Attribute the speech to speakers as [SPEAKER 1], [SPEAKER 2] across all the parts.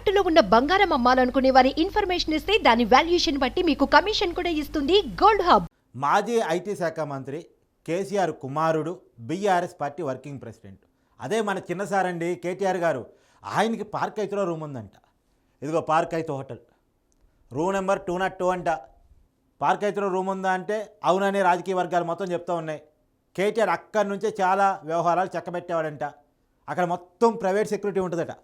[SPEAKER 1] తాకట్టులో ఉన్న బంగారం అమ్మాలనుకునే వారి ఇన్ఫర్మేషన్ ఇస్తే దాని వాల్యుయేషన్ బట్టి మీకు కమిషన్ కూడా ఇస్తుంది గోల్డ్ హబ్.
[SPEAKER 2] మాజీ ఐటీ శాఖ మంత్రి కేసీఆర్ కుమారుడు బీఆర్ఎస్ పార్టీ వర్కింగ్ ప్రెసిడెంట్. అదే మన చిన్నసారండి కేటీఆర్ గారు. ఆయనకి పార్క్ అయితేలో రూమ్ ఉందంట. ఇదిగో పార్క్ అయితే hotel. Room number two not two అంట. పార్క్ అయితేలో రూమ్ ఉందా అంటే అవునని రాజకీయ వర్గాలు మొత్తం చెప్తూ ఉన్నాయి. కేటీఆర్ అక్కడి నుంచే చాలా వ్యవహారాలు చక్కబెట్టేవాడంట. అక్కడ మొత్తం ప్రైవేట్ సెక్యూరిటీ ఉంటుందట.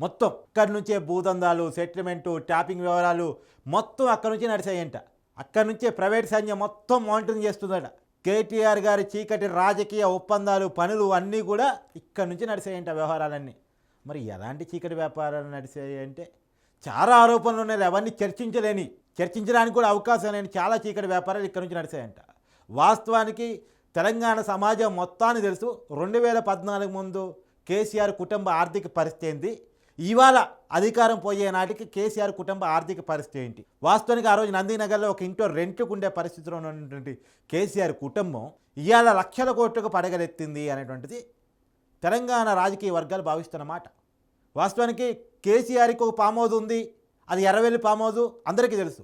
[SPEAKER 2] మొత్తం అక్కడి నుంచే భూదందాలు సెటిల్మెంటు ట్యాపింగ్ వివరాలు మొత్తం అక్కడి నుంచే నడిచాయంట. అక్కడి నుంచే ప్రైవేట్ సైన్యం మొత్తం మానిటరింగ్ చేస్తుందట. కేటీఆర్ గారి చీకటి రాజకీయ ఒప్పందాలు పనులు అన్నీ కూడా ఇక్కడి నుంచి నడిచాయంట వ్యవహారాలన్నీ. మరి ఎలాంటి చీకటి వ్యాపారాలు నడిచాయి అంటే చాలా ఆరోపణలు ఉన్నాయి. అవన్నీ చర్చించలేని చర్చించడానికి కూడా అవకాశం లేని చాలా చీకటి వ్యాపారాలు ఇక్కడ నుంచి నడిచాయంట. వాస్తవానికి తెలంగాణ సమాజం మొత్తాన్ని తెలుసు రెండు వేల పద్నాలుగు ముందు కేసీఆర్ కుటుంబ ఆర్థిక పరిస్థితి ఇవాళ అధికారం పోయే నాటికి కేసీఆర్ కుటుంబ ఆర్థిక పరిస్థితి ఏంటి? వాస్తవానికి ఆ రోజు నందీనగర్లో ఒక ఇంట్లో రెంట్కు ఉండే పరిస్థితిలో ఉన్నటువంటి కేసీఆర్ కుటుంబం ఇవాళ లక్షల కోట్లకు పడగలెత్తింది అనేటువంటిది తెలంగాణ రాజకీయ వర్గాలు భావిస్తున్నమాట వాస్తవానికి కేసీఆర్కి ఒక పామోదు ఉంది అది ఎర్రవెల్లి పామోదు అందరికీ తెలుసు.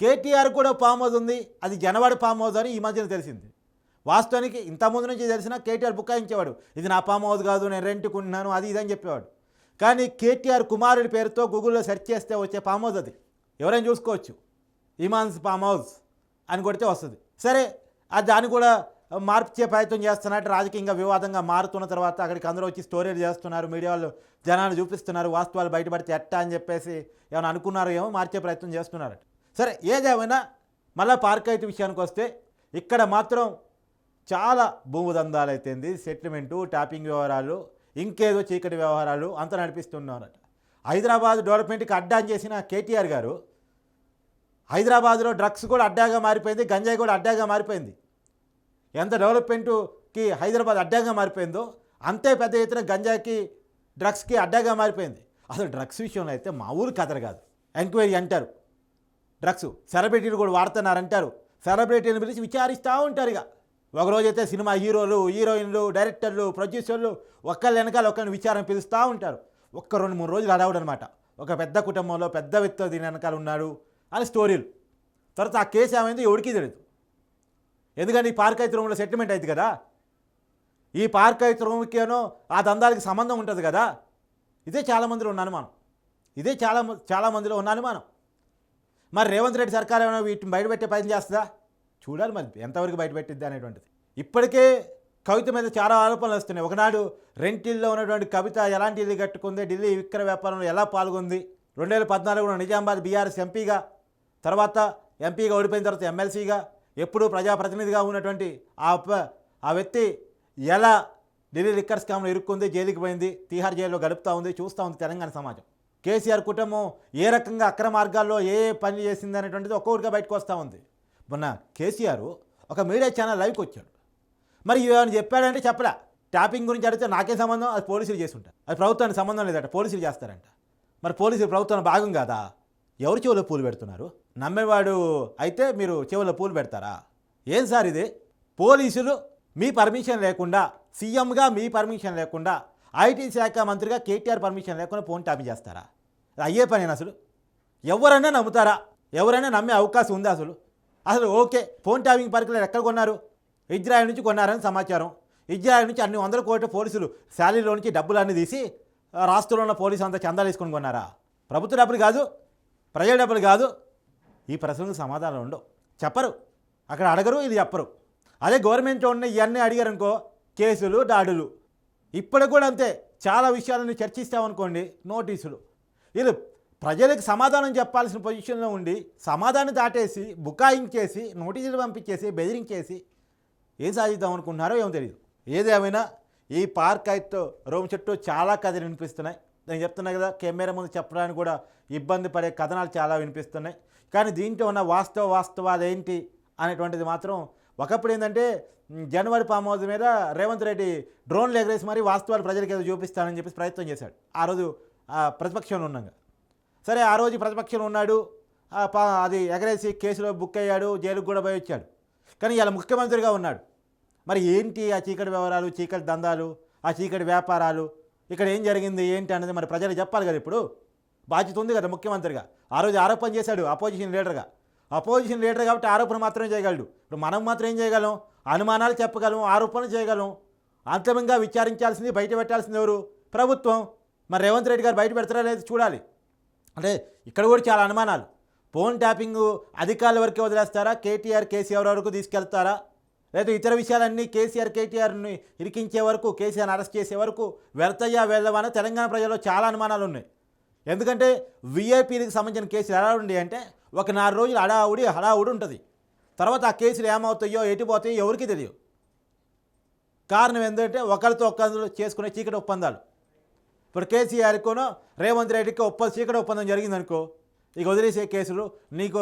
[SPEAKER 2] కేటీఆర్ కూడా పామోదు ఉంది అది జనవాడి పామోదు అని ఈ మధ్యన తెలిసింది. వాస్తవానికి ఇంతకుముందు నుంచి తెలిసిన కేటీఆర్ బుక్కాయించేవాడు ఇది నా పామోదు కాదు నేను రెంట్కుంటున్నాను అది ఇదని చెప్పేవాడు. కానీ కేటీఆర్ కుమారుడి పేరుతో గూగుల్లో సెర్చ్ చేస్తే వచ్చే ఫామ్ హౌస్ అది. ఎవరైనా చూసుకోవచ్చు. ఇమాన్స్ ఫామ్ హౌస్ అని కొడితే వస్తుంది. సరే అది దాన్ని కూడా మార్చే ప్రయత్నం చేస్తున్నట్టు రాజకీయంగా వివాదంగా మారుతున్న తర్వాత అక్కడికి అందరూ వచ్చి స్టోరీలు చేస్తున్నారు మీడియా వాళ్ళు జనాలు చూపిస్తున్నారు వాస్తవాలు బయటపడితే ఎట్టా అని చెప్పేసి ఏమైనా అనుకున్నారో ఏమో మార్చే ప్రయత్నం చేస్తున్నారట. సరే ఏదేమైనా మళ్ళీ పార్క్ విషయానికి వస్తే ఇక్కడ మాత్రం చాలా భూముదందాలు అయితేంది సెటిల్మెంటు ట్యాపింగ్ వ్యవహారాలు ఇంకేదో చీకటి వ్యవహారాలు అంతా నడిపిస్తున్నారట. హైదరాబాద్ డెవలప్మెంట్కి అడ్డా చేసిన కేటీఆర్ గారు హైదరాబాద్లో డ్రగ్స్ కూడా అడ్డాగా మారిపోయింది గంజాయి కూడా అడ్డాగా మారిపోయింది. ఎంత డెవలప్మెంటుకి హైదరాబాద్ అడ్డాగా మారిపోయిందో అంతే పెద్ద ఎత్తున గంజాకి డ్రగ్స్కి అడ్డాగా మారిపోయింది. అసలు డ్రగ్స్ విషయంలో అయితే మా ఊరు కథలు కాదు. ఎంక్వైరీ అంటారు. డ్రగ్స్ సెలబ్రిటీలు కూడా వాడుతున్నారంటారు. సెలబ్రిటీని పిలిచి విచారిస్తూ ఉంటారు ఇక. ఒకరోజైతే సినిమా హీరోలు హీరోయిన్లు డైరెక్టర్లు ప్రొడ్యూసర్లు ఒక్కళ్ళు వెనకాల ఒకరిని విచారణ పిలుస్తూ ఉంటారు. ఒక్క రెండు మూడు రోజులు అడవడం అనమాట ఒక పెద్ద కుటుంబంలో పెద్ద వ్యక్తి దీని వెనకాల ఉన్నాడు అని స్టోరీలు. తర్వాత ఆ కేసు ఏమైంది ఎవరికి తెలియదు ఎందుకంటే ఈ పార్క్ అయితే రూమ్లో సెటిల్మెంట్ అయింది కదా. ఈ పార్క్ అయితే రూమ్కేనో ఆ దందాలకి సంబంధం ఉంటుంది కదా. ఇదే చాలామందిలో ఉన్న అనుమానం. ఇదే చాలా చాలా మందిలో ఉన్న అనుమానం. మరి రేవంత్ రెడ్డి సర్కార్ ఏమైనా వీటిని బయటపెట్టే ప్రయత్నం చేస్తుందా? చూడాలి మరి ఎంతవరకు బయటపెట్టిద్ది అనేటువంటిది. ఇప్పటికే కవిత మీద చాలా ఆరోపణలు వస్తున్నాయి. ఒకనాడు రెంటిల్లో ఉన్నటువంటి కవిత ఎలాంటి ఇల్లు కట్టుకుంది? ఢిల్లీ విక్ర వ్యాపారంలో ఎలా పాల్గొంది? రెండు వేల పద్నాలుగులో నిజామాబాద్ బీఆర్ఎస్ ఎంపీగా తర్వాత ఎంపీగా ఓడిపోయిన తర్వాత ఎమ్మెల్సీగా ఎప్పుడూ ప్రజాప్రతినిధిగా ఉన్నటువంటి ఆ ప- ఆ వ్యక్తి ఎలా ఢిల్లీ లిక్కర్ స్కామ్లో ఇరుక్కుంది జైలుకి పోయింది తీహార్ జైల్లో గడుపుతూ ఉంది చూస్తూ ఉంది తెలంగాణ సమాజం. కేసీఆర్ కుటుంబం ఏ రకంగా అక్రమ మార్గాల్లో ఏ ఏ పని చేసింది అనేటువంటిది ఒక్కొక్కటిగా బయటకు వస్తూ ఉంది. మొన్న కేసీఆర్ ఒక మీడియా ఛానల్ లైవ్కి వచ్చాడు. మరి ఏమైనా చెప్పాడంటే చెప్పలే. ట్యాపింగ్ గురించి అడిగితే నాకేం సంబంధం? అది పోలీసులు చేస్తుంటారు. అది ప్రభుత్వానికి సంబంధం లేదట పోలీసులు చేస్తారంట. మరి పోలీసులు ప్రభుత్వం భాగం కాదా? ఎవరు చెవులో పూలు పెడుతున్నారు? నమ్మేవాడు అయితే మీరు చెవులో పూలు పెడతారా? ఏం సార్ ఇది? పోలీసులు మీ పర్మిషన్ లేకుండా సీఎంగా మీ పర్మిషన్ లేకుండా ఐటీ శాఖ మంత్రిగా కేటీఆర్ పర్మిషన్ లేకుండా ఫోన్ ట్యాపింగ్ చేస్తారా? అయ్యే పనేనా అసలు? ఎవరైనా నమ్ముతారా? ఎవరైనా నమ్మే అవకాశం ఉందా అసలు? అసలు ఓకే ఫోన్ ట్యాపింగ్ పరికరాలు ఎక్కడ కొన్నారు? ఇజ్రాయెల్ నుంచి కొన్నారని సమాచారం. ఇజ్రాయెల్ నుంచి అన్ని వందల కోట్ల పోలీసులు శాలరీలో నుంచి డబ్బులు తీసి రాష్ట్రంలో ఉన్న పోలీసు అంతా చందాలు వేసుకొని కొన్నారా? ప్రభుత్వ డబ్బులు కాదు ప్రజల డబ్బులు కాదు. ఈ ప్రశ్నలకు సమాధానం ఉండవు. చెప్పరు. అక్కడ అడగరు ఇది చెప్పరు. అదే గవర్నమెంట్లో ఉన్న ఇవన్నీ అడిగారనుకో కేసులు దాడులు. ఇప్పటికి కూడా అంతే. చాలా విషయాలను చర్చిస్తామనుకోండి నోటీసులు. వీళ్ళు ప్రజలకు సమాధానం చెప్పాల్సిన పొజిషన్లో ఉండి సమాధానం దాటేసి బుకాయించేసి నోటీసులు పంపించేసి బెదిరించేసి ఏం సాధిద్దాం అనుకుంటున్నారో ఏమో తెలియదు ఏదేమైనా ఈ పార్క్ అయితే రోమ్ చెట్టు చాలా కథలు వినిపిస్తున్నాయి. నేను చెప్తున్నా కదా కెమెరా ముందు చెప్పడానికి కూడా ఇబ్బంది పడే కథనాలు చాలా వినిపిస్తున్నాయి. కానీ దీంట్లో ఉన్న వాస్తవ వాస్తవాలు ఏంటి అనేటువంటిది మాత్రం ఒకప్పుడు ఏంటంటే జనవరి ఫామ్ మీద రేవంత్ రెడ్డి డ్రోన్లు ఎగరేసి మరీ వాస్తవాలు ప్రజలకు ఏదో చూపిస్తానని చెప్పేసి ప్రయత్నం చేశాడు. ఆ రోజు ప్రతిపక్షంలో ఉన్నాగా. సరే ఆ రోజు ప్రతిపక్షంలో ఉన్నాడు. అది ఎగరేసి కేసులో బుక్ అయ్యాడు జైలుకు కూడా పోయి వచ్చాడు. కానీ ఇలా ముఖ్యమంత్రిగా ఉన్నాడు. మరి ఏంటి ఆ చీకటి వ్యవహారాలు చీకటి దందాలు ఆ చీకటి వ్యాపారాలు? ఇక్కడ ఏం జరిగింది ఏంటి అనేది మరి ప్రజలు చెప్పాలి కదా ఇప్పుడు. బాధ్యత ఉంది కదా ముఖ్యమంత్రిగా. ఆ రోజు ఆరోపణ చేశాడు అపోజిషన్ లీడర్గా అపోజిషన్ లీడర్ కాబట్టి ఆరోపణ మాత్రమే చేయగలడు. ఇప్పుడు మనం మాత్రం ఏం చేయగలం? అనుమానాలు చెప్పగలం ఆరోపణలు చేయగలం. అంతిమంగా విచారించాల్సింది బయట పెట్టాల్సింది ఎవరు? ప్రభుత్వం. మరి రేవంత్ రెడ్డి గారు బయట పెడతారా లేదు చూడాలి. అంటే ఇక్కడ కూడా చాలా అనుమానాలు. ఫోన్ ట్యాపింగ్ అధికారుల వరకే వదిలేస్తారా? కేటీఆర్ కేసీఆర్ వరకు తీసుకెళ్తారా? లేదా ఇతర విషయాలన్నీ కేసీఆర్ కేటీఆర్ని ఇరికించే వరకు కేసీఆర్ని అరెస్ట్ చేసే వరకు వెళ్తాయా వెళ్ళవా తెలంగాణ ప్రజల్లో చాలా అనుమానాలు ఉన్నాయి. ఎందుకంటే వీఐపీలకు సంబంధించిన కేసులు ఎలా ఉండి అంటే ఒక నాలుగు రోజులు హడావుడి హడావుడి ఉంటుంది. తర్వాత ఆ కేసులు ఏమవుతాయో ఎటుపోతాయో ఎవరికి తెలియదు. కారణం ఏంటంటే ఒకరితో ఒకరు చేసుకునే చీకటి ఒప్పందాలు. ఇప్పుడు కేసీఆర్కోనో రేవంత్ రెడ్డికి ఒప్ప చీకటి ఒప్పందం జరిగిందనుకో ఇక వదిలేసే కేసులు నీకు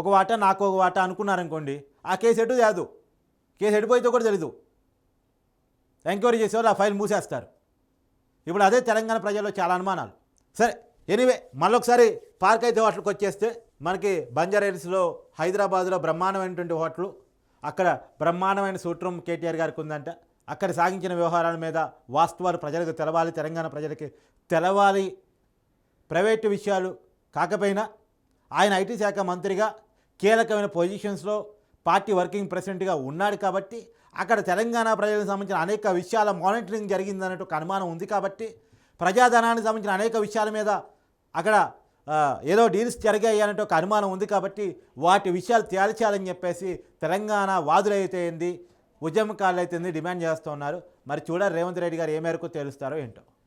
[SPEAKER 2] ఒక వాటా నాకు ఒక వాటా అనుకున్నారనుకోండి ఆ కేసు ఎటు కాదు కేసు ఎడిపోయితే కూడా తెలీదు. ఎంక్వైరీ చేసేవాళ్ళు ఆ ఫైల్ మూసేస్తారు. ఇప్పుడు అదే తెలంగాణ ప్రజల్లో చాలా అనుమానాలు. సరే ఎనీవే మళ్ళొకసారి పార్క్ అయితే హోటల్కి వచ్చేస్తే మనకి బంజారాహిల్స్లో హైదరాబాద్లో బ్రహ్మాండమైనటువంటి హోటల్ అక్కడ బ్రహ్మాండమైన సూత్రం కేటీఆర్ గారికి ఉందంట. అక్కడ సాగించిన వ్యవహారాల మీద వాస్తవాలు ప్రజలకు తెలవాలి తెలంగాణ ప్రజలకి తెలవాలి. ప్రైవేటు విషయాలు కాకపోయినా ఆయన ఐటీ శాఖ మంత్రిగా కీలకమైన పొజిషన్స్లో పార్టీ వర్కింగ్ ప్రెసిడెంట్గా ఉన్నాడు కాబట్టి అక్కడ తెలంగాణ ప్రజలకు సంబంధించిన అనేక విషయాల మానిటరింగ్ జరిగిందన్నట్టు ఒక అనుమానం ఉంది కాబట్టి ప్రజాధనానికి సంబంధించిన అనేక విషయాల మీద అక్కడ ఏదో డీల్స్ జరిగాయి అన్నట్టు ఒక అనుమానం ఉంది కాబట్టి వాటి విషయాలు తేల్చాలని చెప్పేసి తెలంగాణ వాదులైతే ఏంది? ఉద్యమకాలు అయితే డిమాండ్ చేస్తూ ఉన్నారు. మరి చూడాలి రేవంత్ రెడ్డి గారు ఏ మేరకు తెలుస్తారో ఏంటో.